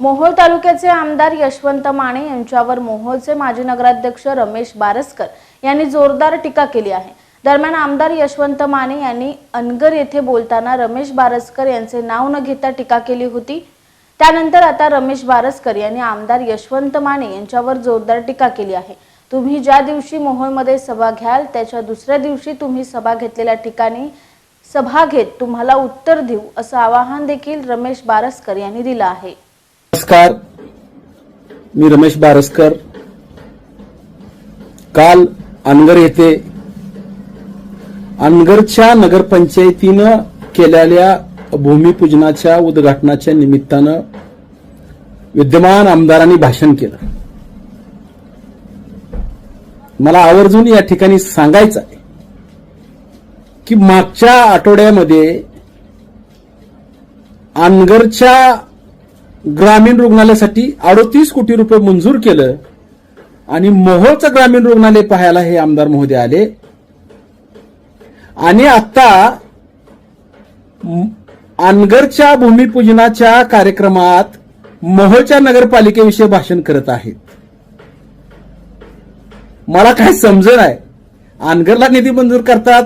मोहोळ तालुक्याचे आमदार यशवंत माने यांच्यावर मोहोळचे माजी नगराध्यक्ष रमेश बारसकर यांनी जोरदार टीका केली आहे. दरम्यान आमदार यशवंत माने यांनी अनगर येथे बोलताना रमेश बारसकर यांचे नाव न घेता टीका केली होती. त्यानंतर आता रमेश बारसकर यांनी आमदार यशवंत माने यांच्यावर जोरदार टीका केली आहे. तुम्ही ज्या दिवशी मोहोळमध्ये सभा घ्याल त्याच्या दुसऱ्या दिवशी तुम्ही सभा घेतलेल्या ठिकाणी सभा घेत तुम्हाला उत्तर देऊ असं आवाहन देखील रमेश बारसकर यांनी दिलं आहे. नमस्कार. मी रमेश बारसकर. काल अनगर येथे अनगरच्या नगरपंचायतीनं केलेल्या भूमिपूजनाच्या उद्घाटनाच्या निमित्तानं विद्यमान आमदारांनी भाषण केलं. मला आवर्जून या ठिकाणी सांगायचं आहे की मागच्या आठवड्यामध्ये अनगरच्या ग्रामीण रुग्णालयासाठी अडोतीस कोटी रुपये मंजूर केलं आणि मोहोळचं ग्रामीण रुग्णालय पाहायला हे आमदार महोदय आले. आणि आता अनगरच्या भूमिपूजनाच्या कार्यक्रमात मोहोळच्या नगरपालिकेविषयी भाषण करत आहेत. मला काय समजण आहे अनगरला निधी मंजूर करतात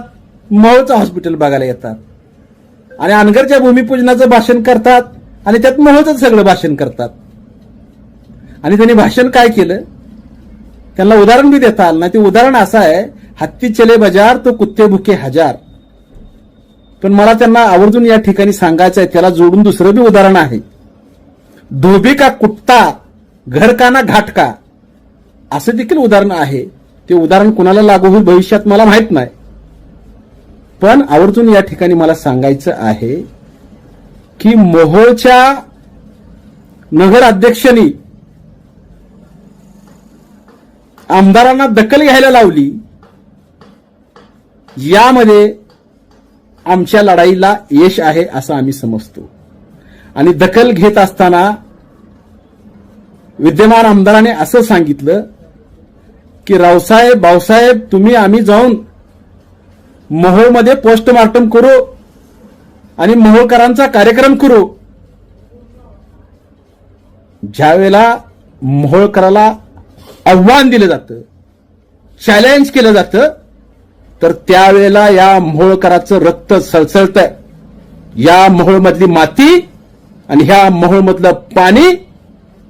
मोहोळचं हॉस्पिटल बघायला येतात. आणि अनगरच्या भूमिपूजनाचं भाषण करतात आणि त्यात मोहोळचं सगळं भाषण करतात. आणि त्यांनी भाषण काय केलं? त्यांना उदाहरण बी देता आलं नाही. ते उदाहरण असं आहे हत्ती चले बजार तो कुत्ते भुके हजार. पण मला त्यांना आवर्जून या ठिकाणी सांगायचं आहे त्याला जोडून दुसरं बी उदाहरण आहे. धोबी का कुत्ता घर का ना घाट का? असं देखील उदाहरण आहे. ते उदाहरण कुणाला लागू होईल भविष्यात मला माहीत नाही. पण आवर्जून या ठिकाणी मला सांगायचं आहे की मोहोळच्या नगर अध्यक्षांनी आमदारांना दखल घ्यायला लावली. यामध्ये आमच्या लढाईला यश आहे असं आम्ही समजतो. आणि दखल घेत असताना विद्यमान आमदाराने असं सांगितलं की रावसाहेब भाऊसाहेब तुम्ही आम्ही जाऊन मोहोळमध्ये पोस्टमार्टम करू आणि मोहोळकरांचा कार्यक्रम करू. ज्यावेळेला मोहोळकराला आव्हान दिलं जातं चॅलेंज केलं जातं तर त्यावेळेला या मोहोळकराचं रक्त सळसळत या मोहोळमधली माती आणि ह्या मोहोळमधलं पाणी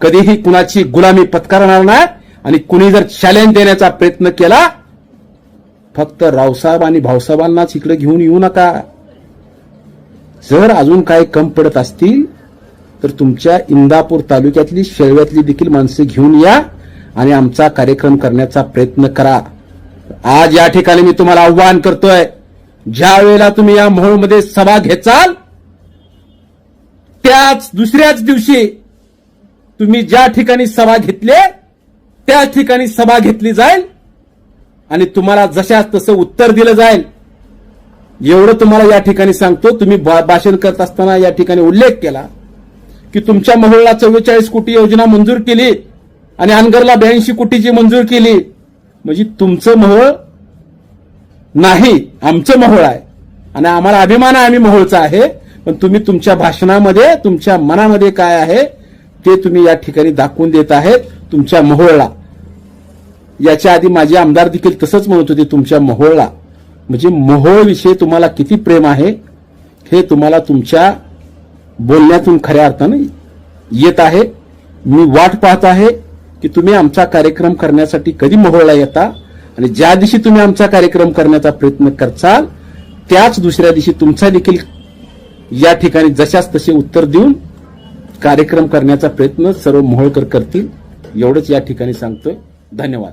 कधीही कुणाची गुलामी पत्करणार नाही आणि कुणी जर चॅलेंज देण्याचा प्रयत्न केला फक्त रावसाहेब आणि भाऊसाहेबांनाच इकडे घेऊन येऊ नका. जर अजून काय कम पडत असतील तर तुमच्या इंदापूर तालुक्यातली शेळव्यातली देखील माणसं घेऊन या आणि आमचा कार्यक्रम करण्याचा प्रयत्न करा. आज या ठिकाणी मी तुम्हाला आव्हान करतोय ज्या वेळेला तुम्ही या मोहोळमध्ये सभा घेचाल त्याच दुसऱ्याच दिवशी तुम्ही ज्या ठिकाणी सभा घेतली त्या ठिकाणी सभा घेतली जाईल आणि तुम्हाला जशाच तसं उत्तर दिलं जाईल. एवढं तुम्हाला या ठिकाणी सांगतो तुम्ही भाषण करत असताना या ठिकाणी उल्लेख केला की तुमच्या मोहोळला चव्वेचाळीस कोटी योजना मंजूर केली आणि अनगरला ब्याऐंशी कोटीची मंजूर केली. म्हणजे तुमचं मोहोळ नाही आमचं मोहोळ आहे. आणि आम्हाला अभिमान आहे आम्ही मोहोळचा आहे पण तुम्ही तुमच्या भाषणामध्ये तुमच्या मनामध्ये काय आहे ते तुम्ही या ठिकाणी दाखवून देत आहेत तुमच्या मोहोळला. याच्या आधी माझे आमदार देखील तसंच म्हणत होते तुमच्या मोहोळला. म्हणजे मोहोळविषयी तुम्हाला किती प्रेम आहे हे तुम्हाला तुमच्या बोलण्यातून खऱ्या अर्थानं येत आहे. मी वाट पाहत आहे की तुम्ही आमचा कार्यक्रम करण्यासाठी कधी मोहोळला येता आणि ज्या दिवशी तुम्ही आमचा कार्यक्रम करण्याचा प्रयत्न करचाल त्याच दुसऱ्या दिवशी तुमचा देखील या ठिकाणी जशाच तसे उत्तर देऊन कार्यक्रम करण्याचा प्रयत्न सर्व मोहोळकर करतील. एवढंच या ठिकाणी सांगतोय. धन्यवाद.